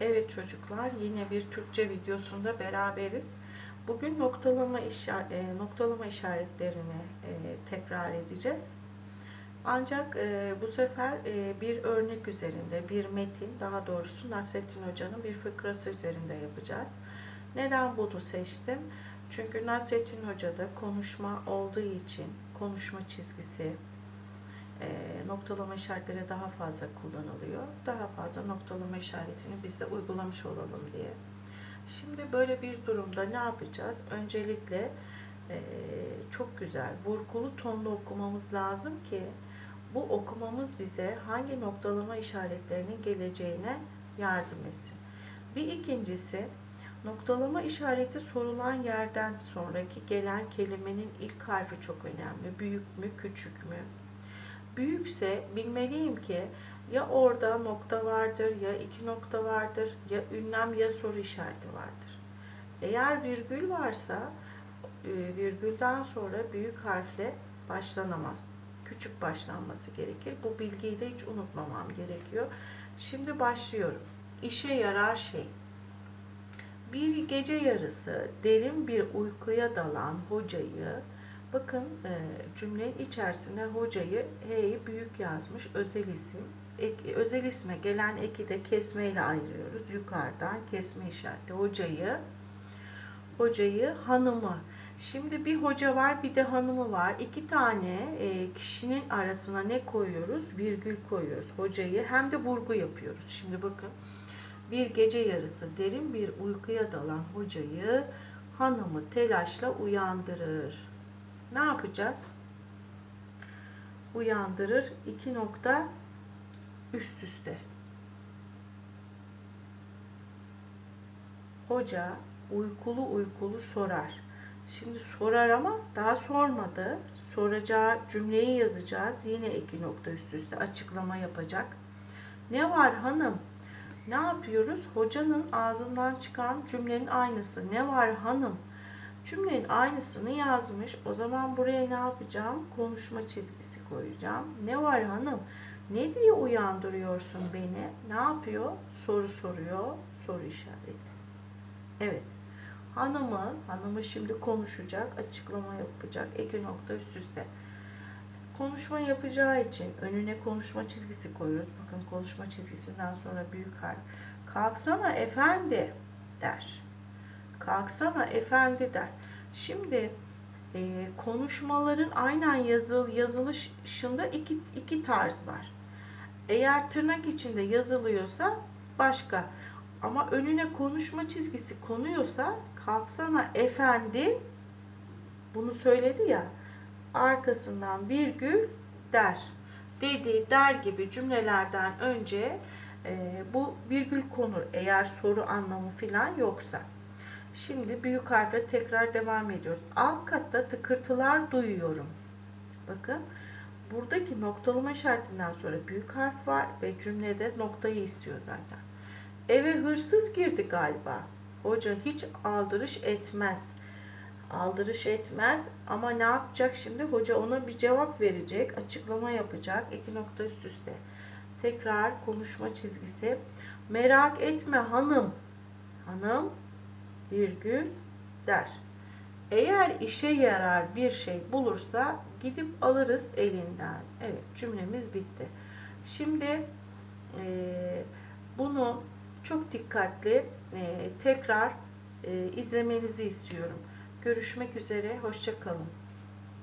Evet çocuklar yine bir Türkçe videosunda beraberiz. Bugün noktalama, işa- e, noktalama işaretlerini e, tekrar edeceğiz. Ancak e, bu sefer e, bir örnek üzerinde, bir metin, daha doğrusu Nasrettin Hoca'nın bir fıkrası üzerinde yapacağız. Neden bunu seçtim? Çünkü Nasrettin Hoca'da konuşma olduğu için konuşma çizgisi, e, noktalama işaretleri daha fazla kullanılıyor. Daha fazla noktalama işaretini biz de uygulamış olalım diye. Şimdi böyle bir durumda ne yapacağız? Öncelikle e, çok güzel vurgulu tonlu okumamız lazım ki bu okumamız bize hangi noktalama işaretlerinin geleceğine yardım etsin. Bir ikincisi noktalama işareti sorulan yerden sonraki gelen kelimenin ilk harfi çok önemli. Büyük mü, küçük mü? Büyükse bilmeliyim ki ya orada nokta vardır, ya iki nokta vardır, ya ünlem ya soru işareti vardır. Eğer virgül varsa e, virgülden sonra büyük harfle başlanamaz. Küçük başlanması gerekir. Bu bilgiyi de hiç unutmamam gerekiyor. Şimdi başlıyorum. İşe yarar şey. Bir gece yarısı derin bir uykuya dalan hocayı Bakın e, cümlenin içerisinde hocayı H'yi büyük yazmış özel isim. Ek, özel isme gelen eki de kesme ile ayırıyoruz. Yukarıdan kesme işareti. Hocayı, hocayı hanımı. Şimdi bir hoca var bir de hanımı var. İki tane e, kişinin arasına ne koyuyoruz? Virgül koyuyoruz. Hocayı hem de vurgu yapıyoruz. Şimdi bakın bir gece yarısı derin bir uykuya dalan hocayı hanımı telaşla uyandırır ne yapacağız? Uyandırır iki nokta üst üste. Hoca uykulu uykulu sorar. Şimdi sorar ama daha sormadı. Soracağı cümleyi yazacağız. Yine iki nokta üst üste açıklama yapacak. Ne var hanım? Ne yapıyoruz? Hocanın ağzından çıkan cümlenin aynısı. Ne var hanım? Cümlenin aynısını yazmış. O zaman buraya ne yapacağım? Konuşma çizgisi koyacağım. Ne var hanım? Ne diye uyandırıyorsun beni? Ne yapıyor? Soru soruyor. Soru işareti. Evet. Hanımı, hanımı şimdi konuşacak, açıklama yapacak. İki nokta üst üste. Konuşma yapacağı için önüne konuşma çizgisi koyuyoruz. Bakın konuşma çizgisinden sonra büyük harf. Kalksana efendi der kalksana efendi der. Şimdi e, konuşmaların aynen yazıl, yazılışında iki, iki tarz var. Eğer tırnak içinde yazılıyorsa başka. Ama önüne konuşma çizgisi konuyorsa kalksana efendi bunu söyledi ya arkasından virgül der. Dedi, der gibi cümlelerden önce e, bu virgül konur eğer soru anlamı filan yoksa. Şimdi büyük harfle tekrar devam ediyoruz. Alt katta tıkırtılar duyuyorum. Bakın buradaki noktalama işaretinden sonra büyük harf var ve cümlede noktayı istiyor zaten. Eve hırsız girdi galiba. Hoca hiç aldırış etmez. Aldırış etmez ama ne yapacak şimdi? Hoca ona bir cevap verecek, açıklama yapacak. İki nokta üst üste. Tekrar konuşma çizgisi. Merak etme hanım. Hanım virgül der. Eğer işe yarar bir şey bulursa gidip alırız elinden. Evet cümlemiz bitti. Şimdi e, bunu çok dikkatli e, tekrar e, izlemenizi istiyorum. Görüşmek üzere, hoşçakalın.